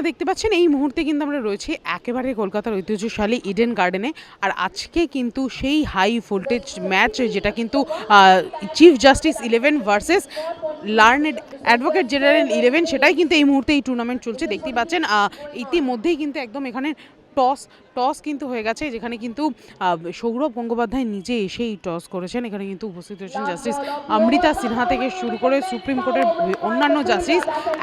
আপনারা দেখতে পাচ্ছেন, এই মুহূর্তে কিন্তু আমরা রয়েছি একেবারে কলকাতার ঐতিহ্যশালী ইডেন গার্ডেনে আর আজকে কিন্তু সেই হাই ভোল্টেজ ম্যাচ যেটা কিন্তু chief justice eleven versus learned advocate general eleven সেটাই কিন্তু এই মুহূর্তে এই টুর্নামেন্ট চলছে। দেখতেই পাচ্ছেন ইতিমধ্যেই কিন্তু একদম এখানে টস টস কিন্তু হয়ে গেছে, যেখানে কিন্তু সৌরভ গঙ্গোপাধ্যায় নিজে এসেই টস করেছেন। এখানে কিন্তু উপস্থিত রয়েছেন জাস্টিস অমৃতা সিনহা থেকে শুরু করে সুপ্রিম কোর্টের অন্যান্য জাস্টিস।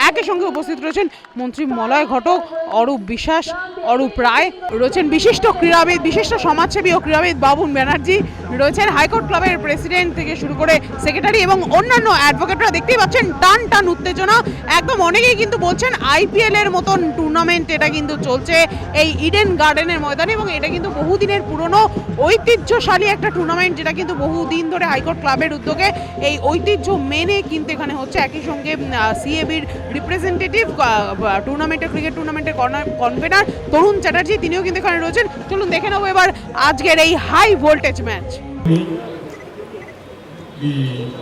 একই সঙ্গে উপস্থিত রয়েছেন মন্ত্রী মলয় ঘটক, অরূপ বিশ্বাস, অরূপ রায়, রয়েছেন বিশিষ্ট ক্রীড়াবিদ, বিশিষ্ট সমাজসেবী ও ক্রীড়াবিদ বাবুন ব্যানার্জি, রয়েছেন হাইকোর্ট ক্লাবের প্রেসিডেন্ট থেকে শুরু করে সেক্রেটারি এবং অন্যান্য অ্যাডভোকেটরা দেখতেই পাচ্ছেন টান টান উত্তেজনা। একদম অনেকেই কিন্তু বলছেন আইপিএল এর মতন টুর্নামেন্ট এটা কিন্তু চলছে। এই ইডেন গার্ডেনের ময়দানে এবং এটা কিন্তু বহুদিনের পুরনো ঐতিহ্যশালী একটা টুর্নামেন্ট যেটা কিন্তু বহুদিন ধরে হাইকোর্ট ক্লাবের উদ্যোগে এই ঐতিহ্য মেনে কিন্তু এখানে হচ্ছে। একই সঙ্গে সিএবির রিপ্রেজেন্টেটিভ টুর্নামেন্টের ক্রিকেট টুর্নামেন্টের কনভেনার তরুণ চ্যাটার্জি তিনিও কিন্তু এখানে রয়েছেন। চলুন দেখে নেব এবার আজকের এই high voltage match The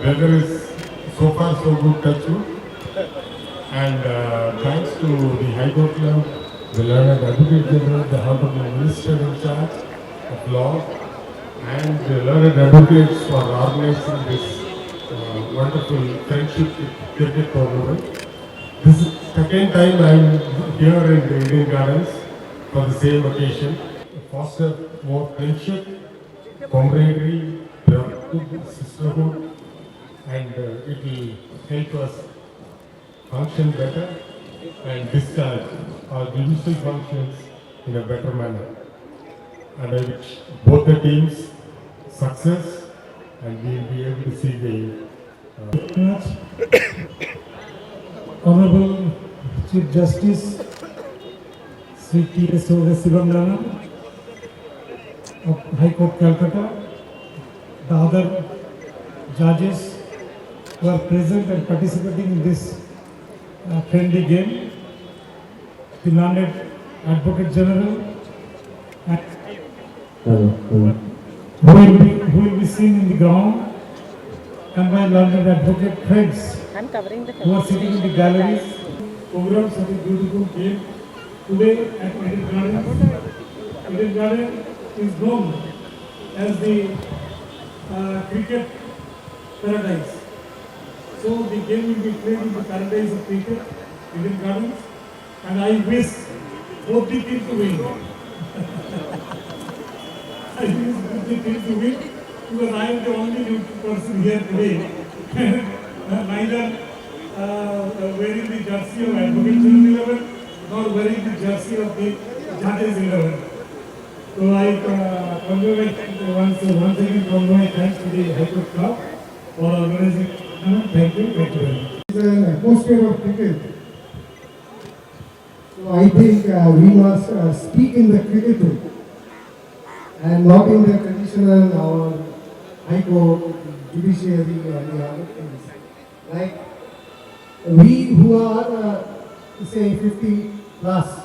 weather is so far so good, touch. And uh, thanks to the High Court Club, the Learned Advocate General, the Honorable Minister in charge of law, and the Learned Advocates for organizing this uh, wonderful friendship cricket tournament. This is second time I am here in the Indian Gardens for the same occasion. Foster more friendship, camaraderie, sisterhood, and uh, it will help us function better and discharge our judicial functions in a better manner. And I wish both the teams success and we will be able to see the much. Honorable Chief Justice Sri T. S. Sivandrana of High Court Calcutta, the other judges who are present and participating in this uh, friendly game, the learned Advocate General, who will be, who will be seen in the ground, and my learned advocate friends I'm covering the who are sitting in the galleries. Program such a beautiful game today at Eden Garden. Eden Garden is known as the uh, cricket paradise. So the game will be played in the paradise of cricket, Eden Gardens, and I wish both the teams to win. I wish both the teams to win because I am the only neutral person here today. Neither uh, wearing the jersey of Advocate General 11 nor wearing the jersey of the Judges 11. So I uh, once, once again convey my thanks to the High Club for organizing. Thank you. Thank you an atmosphere of cricket. I think uh, we must uh, speak in the cricket and not in the traditional or high court, judiciary and the other things. Like we who are uh, say 50 plus,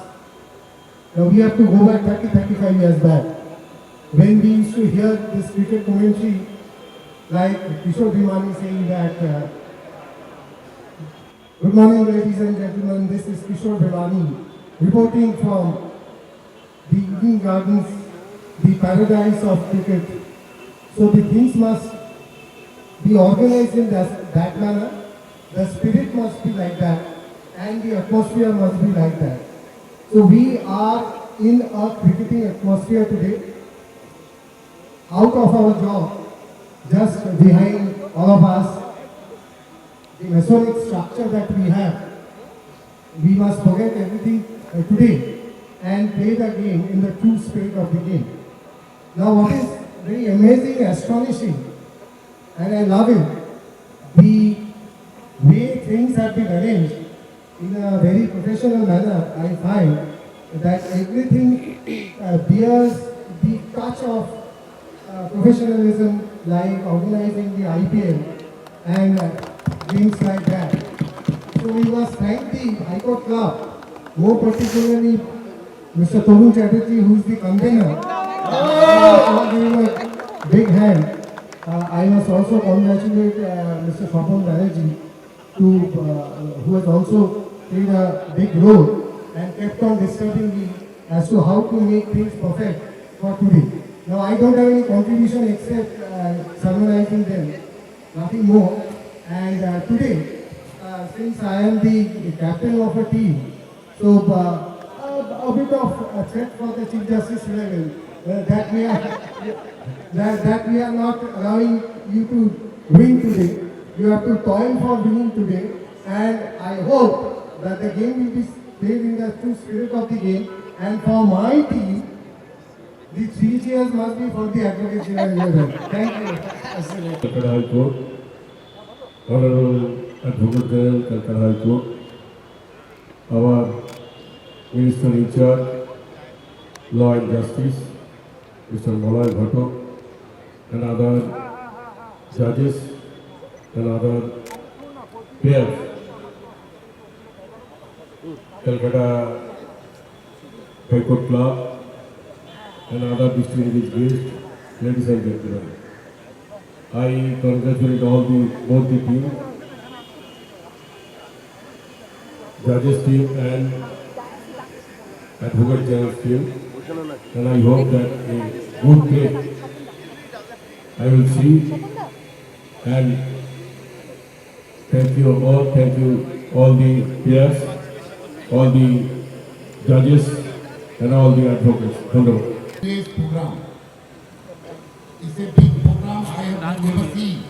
now we have to go back 30, 35 years back. When we used to hear this cricket commentary, like Kishore Bhimani saying that uh, Good morning, ladies and gentlemen. This is Kishore Bhimani reporting from the Eden Gardens, the paradise of cricket. So the things must be organized in that, that manner. The spirit must be like that, and the atmosphere must be like that. So we are in a cricketing atmosphere today. Out of our job, just behind all of us, the Masonic structure that we have, we must forget everything uh, today and play the game in the true spirit of the game. Now, what is very amazing, astonishing, and I love it, the way things have been arranged in a very professional manner, I find that everything uh, bears the touch of uh, professionalism like organizing the IPL and uh, things like that. So we must thank the High Court Club, more particularly Mr. Torun Chatterjee, who is the convener. Give him a big hand. Uh, I must also congratulate uh, Mr. Swapon Banerjee, to, uh, who has also played a big role and kept on disturbing me as to how to make things perfect for today. Now I don't have any contribution except uh, sermonizing them, nothing more. And uh, today, since I am the captain of a team, so uh, a, bit of a threat for the Chief Justice level uh, that we are that, that we are not allowing you to win today. You have to toil for winning today, and I hope that the game will be played in the true spirit of the game. And for my team, the three cheers must be for the General level. Thank you. Honorable advocate general Kolkata our Minister in Charge, Law and Justice, Mr. Malay Ghatak and other judges and other pairs. Calcutta Boycott Club and other distinguished guests, ladies and gentlemen. I congratulate all the both the teams judges team and advocate general team. And I hope that a good play I will see. And thank you all, thank you all the peers, all the judges and all the advocates. Wonderful. today's program. It's a big program I have never seen.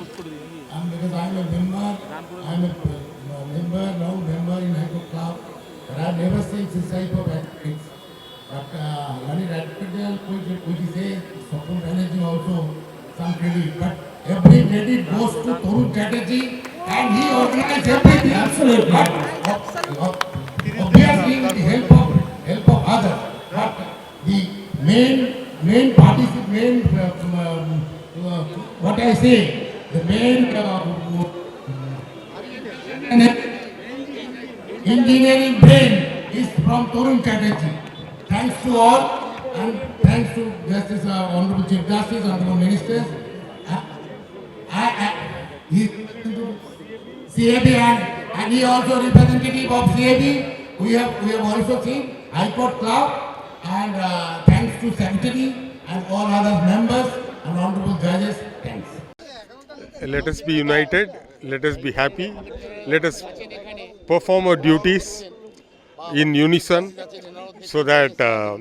And because I'm a member, I'm a uh, member, now member in Court Club, but I've never seen this type of activities. But uh, Learned Advocate, which, is a Swapna Banerjee also some credit, but every credit goes to Tarun Chatterjee and he organized everything. Absolutely. But ob- obviously with the help of, help of others. But the main, main particip, main, uh, um, uh, what I say, the main uh, engineering brain is from Tarun Chatterjee. Thanks to all and thanks to Justice, uh, Honorable Chief Justice, Honorable Ministers. Uh, I, I, he, CAB and, and he also representative of CAB. We have, we have also seen High Court Club and uh, thanks to Secretary and all other members and honorable judges. Let us be united, let us be happy, let us perform our duties in unison so that uh,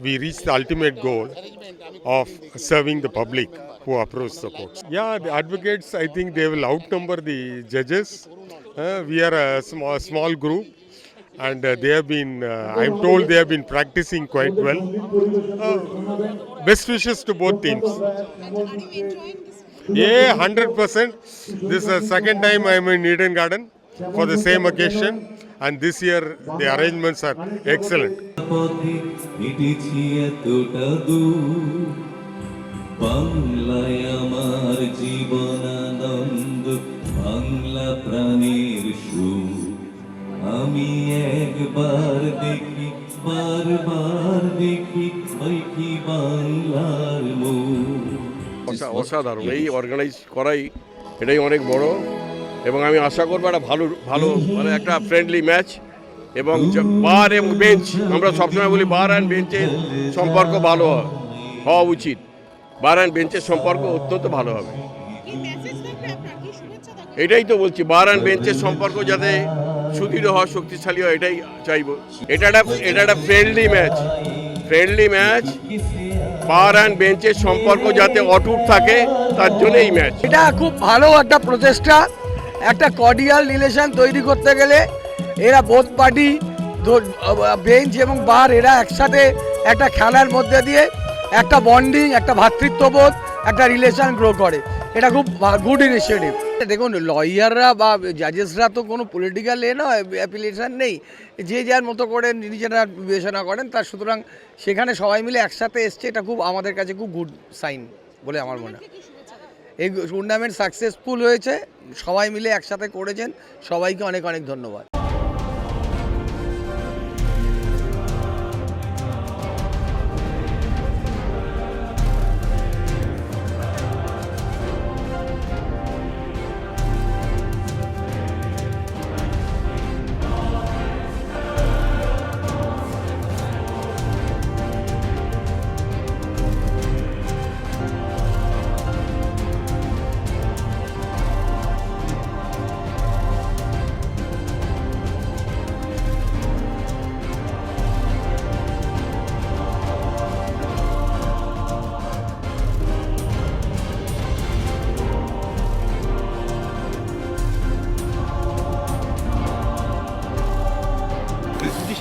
we reach the ultimate goal of serving the public who approach the courts. Yeah, the advocates, I think they will outnumber the judges. Uh, we are a small, small group. And uh, they have been, uh, I'm told they have been practicing quite well. Uh, best wishes to both teams. Yeah, hundred percent. This is the second time I am in Eden Garden for the same occasion, and this year the arrangements are excellent. বাংলায় আমার জীবনানন্দ আমি একবার দেখি অসাধারণ। এই organise করাই এটাই অনেক বড় এবং আমি আশা করব একটা ভালো ভালো মানে একটা ফ্রেন্ডলি ম্যাচ এবং বার এবং বেঞ্চ আমরা সবসময় বলি বার অ্যান্ড বেঞ্চের সম্পর্ক ভালো হওয়া উচিত। বার অ্যান্ড বেঞ্চের সম্পর্ক অত্যন্ত ভালো হবে। এটাই তো বলছি বার অ্যান্ড বেঞ্চের সম্পর্ক যাতে সুদৃঢ় হওয়া শক্তিশালী হয় এটাই চাইব। এটা একটা এটা একটা friendly match friendly match bar and বেঞ্চের সম্পর্ক যাতে অটুট থাকে, তার জন্য এই ম্যাচ এটা খুব ভালো একটা প্রচেষ্টা, একটা কর্ডিয়াল রিলেশন তৈরি করতে গেলে এরা বোধ পার্টি বেঞ্চ এবং বার এরা একসাথে একটা খেলার মধ্যে দিয়ে একটা বন্ডিং একটা ভ্রাতৃত্ববোধ একটা রিলেশন গ্রো করে। এটা খুব গুড ইনিশিয়েটিভ দেখুন, লয়াররা বা জাজেসরা তো কোনো পলিটিক্যাল এ নয় অ্যাপিলেশন নেই। যে যার মতো করে নিজেরা বিবেচনা করেন, তার সুতরাং সেখানে সবাই মিলে একসাথে এসছে, এটা খুব আমাদের কাছে খুব গুড সাইন বলে আমার মনে হয়। এই টুর্নামেন্ট সাকসেসফুল হয়েছে, সবাই মিলে একসাথে করেছেন, সবাইকে অনেক অনেক ধন্যবাদ।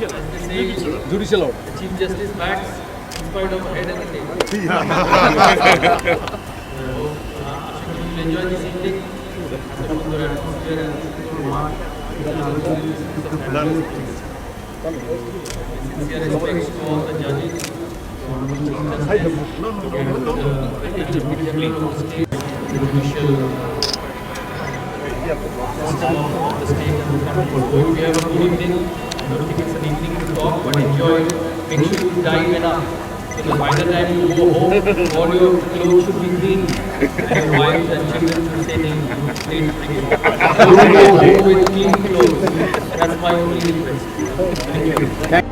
judicial. Judicial. Judicial order. Chief Justice backs in spite of head and tail. so, uh, you enjoy this evening. Sincere respects to all the judges. And, uh, Thank you. Going. We have a evening. I don't think it's an evening to talk, but enjoy. Make sure you dive enough. Because by the time you go home, all your clothes should be clean. And your wives and children should say, "Nahi, you played cricket." Don't go with clean clothes. That's my only request. Thank you.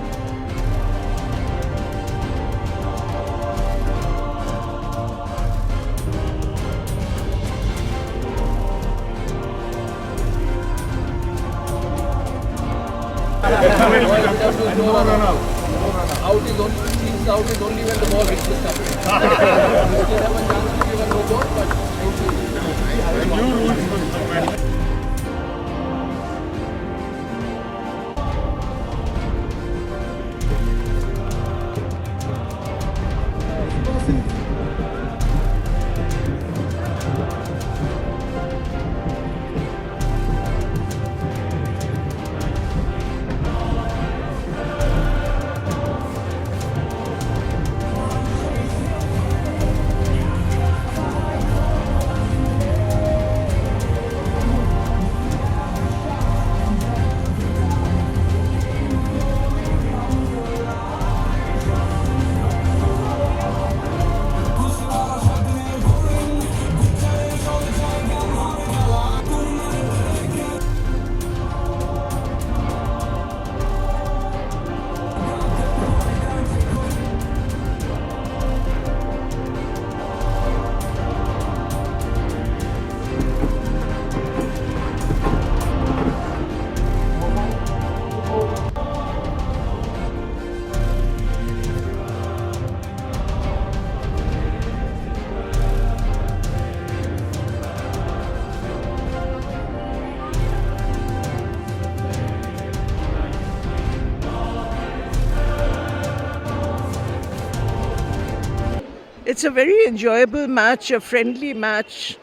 It's a very enjoyable match, a friendly match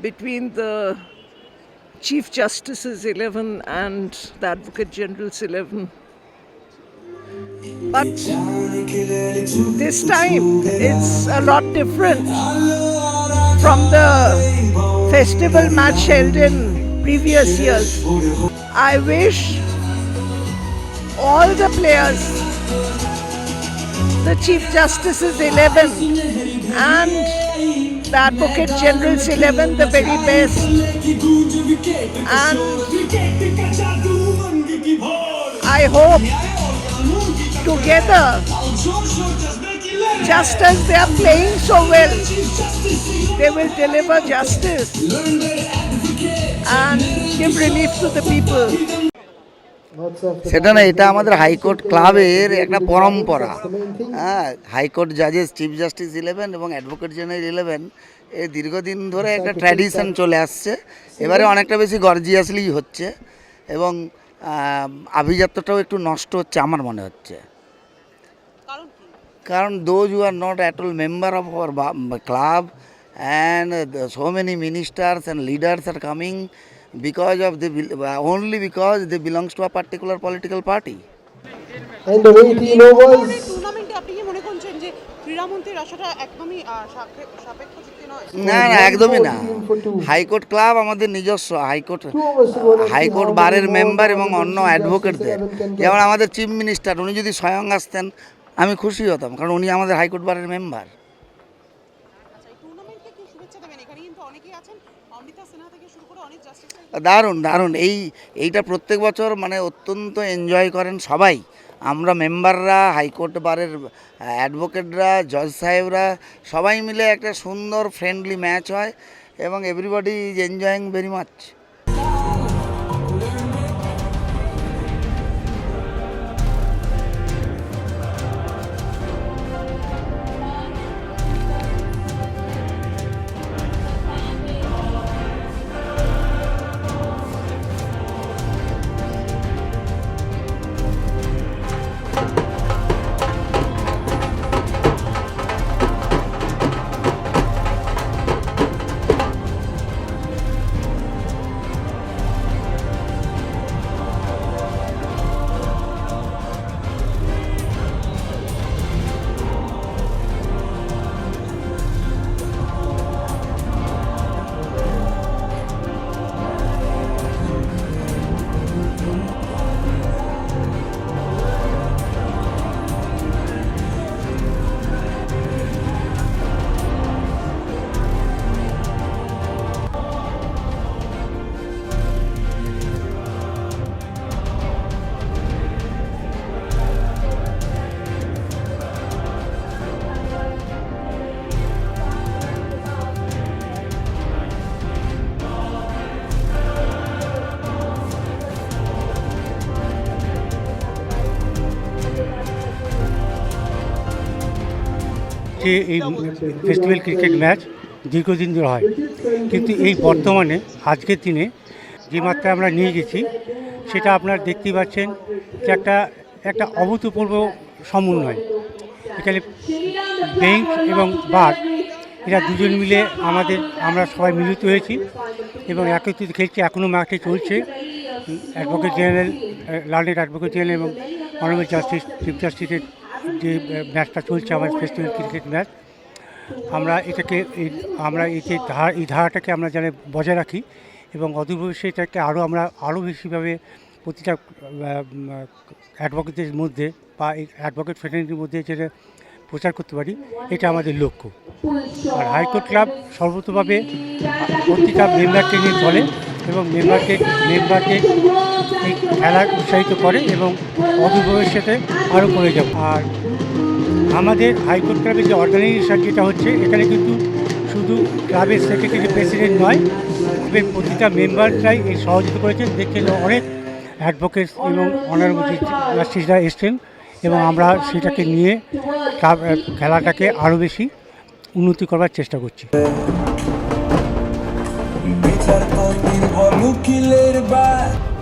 between the Chief Justice's 11 and the Advocate General's 11. But this time it's a lot different from the festival match held in previous years. I wish all the players the Chief Justice's 11 and the Advocate General's 11 the very best. And I hope together, just as they are playing so well, they will deliver justice and give relief to the people. সেটা না এটা আমাদের high court ক্লাবের একটা পরম্পরা। হ্যাঁ high court জাজেস chief justice eleven এবং অ্যাডভোকেট জেনারেল ইলেভেন এ দীর্ঘদিন ধরে একটা ট্র্যাডিশন চলে আসছে। এবারে অনেকটা বেশি গর্জিয়াসলি হচ্ছে এবং আভিজাত্যটাও একটু নষ্ট হচ্ছে আমার মনে হচ্ছে। কারণ those you are not at all member of our club and so many ministers and leaders are coming because of the only because they belongs to a particular political party. And the 18 overs. টুর্নামেন্টে আপনি কি করছেন যে ক্রীড়ামন্ত্রীর আসাটা একদমই আহ, সাপে- সাপেক্ষ যুক্তি নয়? না না একদমই না। হাইকোর্ট ক্লাব আমাদের নিজস্ব হাইকোর্ট হাইকোর্ট বারের মেম্বার এবং অন্য অ্যাডভোকেটদের যেমন আমাদের চিফ মিনিস্টার উনি যদি স্বয়ং আসতেন আমি খুশি হতাম কারণ উনি আমাদের হাইকোর্ট বারের মেম্বার আচ্ছা এই টুর্নামেন্টকে কি শুভেচ্ছা দেবেন এখানে কিন্তু অনেকেই আছেন অমৃতা সিনহা থেকে শুরু করে অনেক জাস্টিস দারুণ দারুণ। এই, এইটা প্রত্যেক বছর মানে অত্যন্ত এনজয় করেন সবাই। আমরা মেম্বাররা হাইকোর্ট বারের অ্যাডভোকেটরা জজ সাহেবরা, সবাই মিলে একটা সুন্দর ফ্রেন্ডলি ম্যাচ হয় এবং everybody is enjoying very much যে এই ফেস্টিভ্যাল ক্রিকেট ম্যাচ দীর্ঘদিন ধরে হয়। কিন্তু এই বর্তমানে, আজকের দিনে যে মাত্রায় আমরা নিয়ে গেছি, সেটা আপনারা দেখতেই পাচ্ছেন যে একটা একটা অভূতপূর্ব সমন্বয়। এখানে বেঞ্চ এবং বার এরা দুজন মিলে আমাদের, আমরা সবাই মিলিত হয়েছি এবং একত্রিত খেলছি এখনও ম্যাচটি চলছে। Advocate general learned advocate general এবং অনারেবল জাস্টিস চিফ জাস্টিসের যে ম্যাচটা চলছে আমাদের ফেস্টিভ্যাল ক্রিকেট ম্যাচ আমরা এটাকে আমরা যে ধারা, এই ধারাটাকে আমরা যেন বজায় রাখি এবং অদূর এটাকে আরও আমরা, আরও বেশিভাবে প্রতিটা অ্যাডভোকেটের মধ্যে বা এই অ্যাডভোকেট ফ্রেটার্নিটির মধ্যে যেটা প্রচার করতে পারি, এটা আমাদের লক্ষ্য। আর হাইকোর্ট ক্লাব সর্বতভাবে প্রতিটা মেম্বারকে নিয়ে চলে। এবং মেম্বারকে মেম্বারকে এই খেলায় উৎসাহিত করে এবং ভবিষ্যতে আরও করে যাব। আর আমাদের হাইকোর্ট ক্লাবের যে অর্গানাইজেশন যেটা হচ্ছে, এখানে কিন্তু শুধু ক্লাবের সেক্রেটারি প্রেসিডেন্ট নয়, ক্লাবের প্রতিটা মেম্বাররাই এই সহযোগিতা করেছেন। দেখে অনেক অ্যাডভোকেট এবং অনারেবল জাস্টিসরা এসছেন এবং আমরা সেটাকে নিয়ে খেলাটাকে আরও বেশি উন্নতি করবার চেষ্টা করছি। বিচার তো নির্ভর উকিলের বা সামনেটা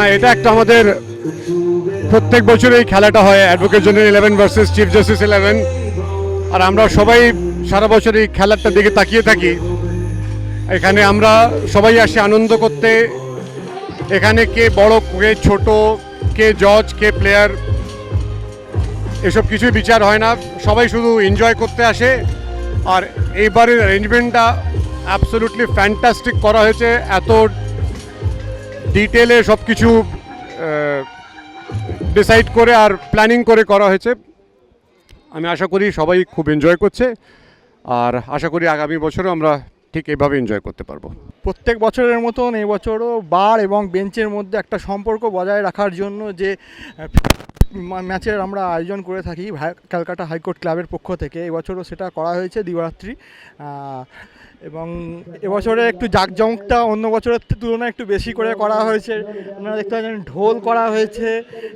হ্যাঁ এটা একটা আমাদের প্রত্যেক বছর এই খেলাটা হয় advocate general eleven versus chief justice eleven আর আমরা সবাই সারা বছর এই খেলাটার দিকে তাকিয়ে থাকি। এখানে আমরা সবাই আসি আনন্দ করতে। এখানে কে বড়, কে ছোট, কে জজ কে প্লেয়ার এসব কিছুই বিচার হয় না। সবাই শুধু এনজয় করতে আসে। আর এইবারের অ্যারেঞ্জমেন্টটা অ্যাবসোলুটলি ফ্যান্টাস্টিক করা হয়েছে। এত ডিটেলে সব কিছু ডিসাইড করে আর প্ল্যানিং করে করা হয়েছে। আমি আশা করি সবাই খুব এনজয় করছে আর আশা করি আগামী বছরও আমরা ঠিক এইভাবে এনজয় করতে পারব। প্রত্যেক বছরের মতন এই বছরও বার এবং বেঞ্চের মধ্যে একটা সম্পর্ক বজায় রাখার জন্য যে ম্যাচের আমরা আয়োজন করে থাকি ক্যালকাটা হাইকোর্ট ক্লাবের পক্ষ থেকে। এবছরও সেটা করা হয়েছে দিবারাত্রি। এবং এবছরে একটু জাঁকজমকটা অন্য বছরের তুলনায় একটু বেশি করে করা হয়েছে। আপনারা দেখতে পাচ্ছেন ঢোল করা হয়েছে,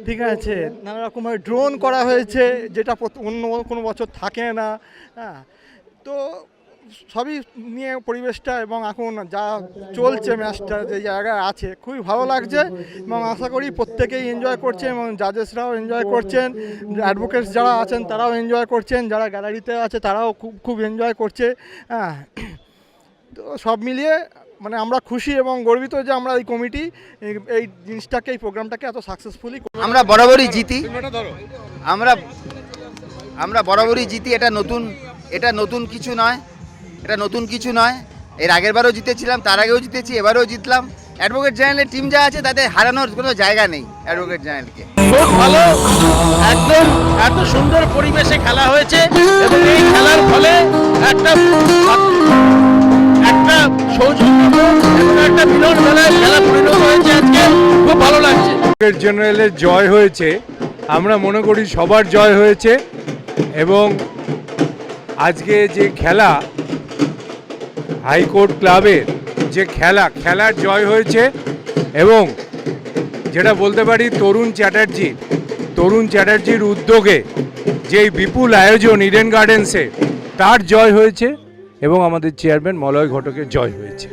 ঠিক আছে? নানা রকমের ড্রোন করা হয়েছে, যেটা অন্য কোনো বছর থাকে না হ্যাঁ? তো সবই নিয়ে পরিবেশটা এবং এখন যা চলছে ম্যাচটা, যে জায়গায় আছে, খুবই ভালো লাগছে এবং আশা করি প্রত্যেকেই এনজয় করছে এবং জাজেসরাও এনজয় করছেন অ্যাডভোকেটস যারা আছেন তারাও এনজয় করছেন, যারা গ্যালারিতে আছে তারাও খুব খুব এনজয় করছে হ্যাঁ? তো সব মিলিয়ে মানে আমরা খুশি এবং গর্বিত যে আমরা এই কমিটি এই- জিনিসটাকে এই প্রোগ্রামটাকে এত সাকসেসফুলি আমরা বরাবরই জিতি। আমরা আমরা বরাবরই জিতি। এটা নতুন এটা নতুন কিছু নয়। এটা নতুন কিছু নয়। এর আগের বারও জিতেছিলাম তার আগেও জিতেছি এবারেও জিতলাম। অ্যাডভোকেট জেনারেলের টিম যা আছে তাতে হারানোর কোনো জায়গা নেই অ্যাডভোকেট জেনারেলকে খুব ভালো। একদম এত সুন্দর পরিবেশে খেলা হয়েছে। এবং এই খেলার ফলে একটা একটা সৌজন্য একটা মিলন মেলায় খেলা পরিণত হয়েছে আজকে। খুব ভালো লাগছে। জেনারেলের জয় হয়েছে, আমরা মনে করি সবার জয় হয়েছে, এবং আজকে যে খেলা, হাইকোর্ট ক্লাবের যে খেলা, খেলার জয় হয়েছে, এবং যেটা বলতে পারি তরুণ চ্যাটার্জি, তরুণ চ্যাটার্জির উদ্যোগে যে এই বিপুল আয়োজন ইডেন গার্ডেন্সে তার জয় হয়েছে। এবং আমাদের চেয়ারম্যান মলয় ঘটকের জয় হয়েছে।